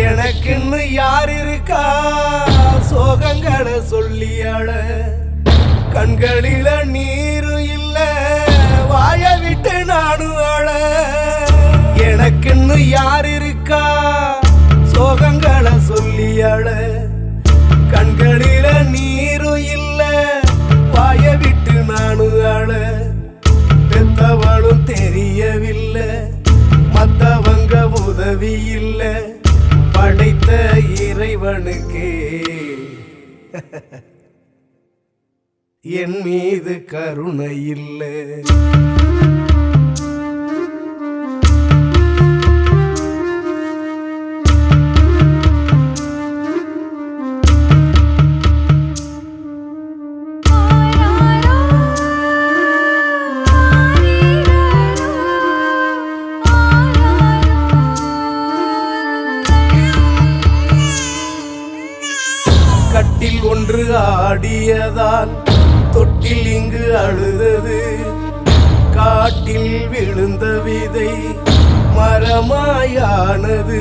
யார் இருக்கா? சோகங்களை சொல்லி அழ. கண்களில நீரும் இல்ல வாய விட்டு நானும் அழ. எனக்குன்னு யார் இருக்கா? சோகங்களை சொல்லி அழ. கண்களில நீரும் இல்ல வாய விட்டு நானும் அழ. பெத்தவளும் தெரியவில்லை மத்தவங்க உதவி இல்லை. இறைவனுக்கு. என் மீது கருணை இல்லை. ஒன்று ஆடியதால் தொட்டில் இங்கு அழுதது. காட்டில் விழுந்த விதை மரமாயானது.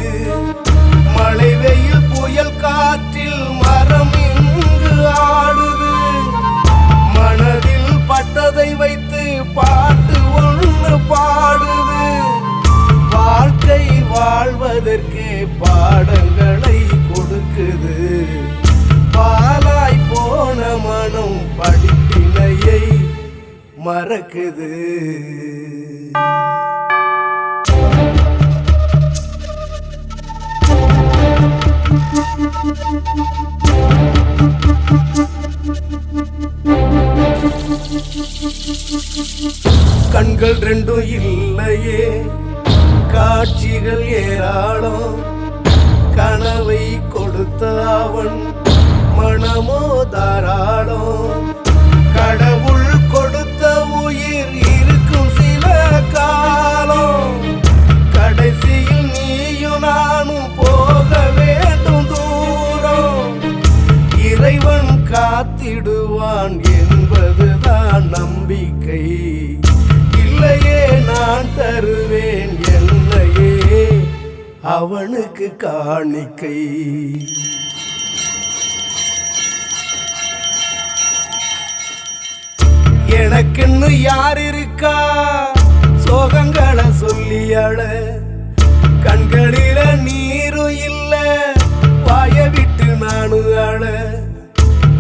மழை வெயில் புயல் காற்றில் மரம் இங்கு ஆடுது. மனதில் பட்டதை வைத்து பாட்டு ஒன்று பாடுது. வாழ்க்கை வாழ்வதற்கே பாடங்களை பறக்குது. கண்கள் ரெண்டும் இல்லையே காட்சிகள் அவனுக்கு காணிக்கை. எனக்குன்னு யார் இருக்கா? சோகங்களை சொல்லி அழ. கண்களில நீரும் இல்ல. வாய விட்டு நானு அழ.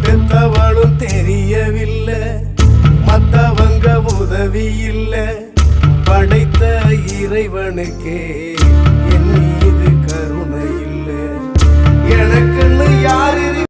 பெத்தவளும் தெரியவில்லை. மத்தவங்க உதவி இல்லை. படைத்த இறைவனுக்கே என் எனக்குன்னு யாரு?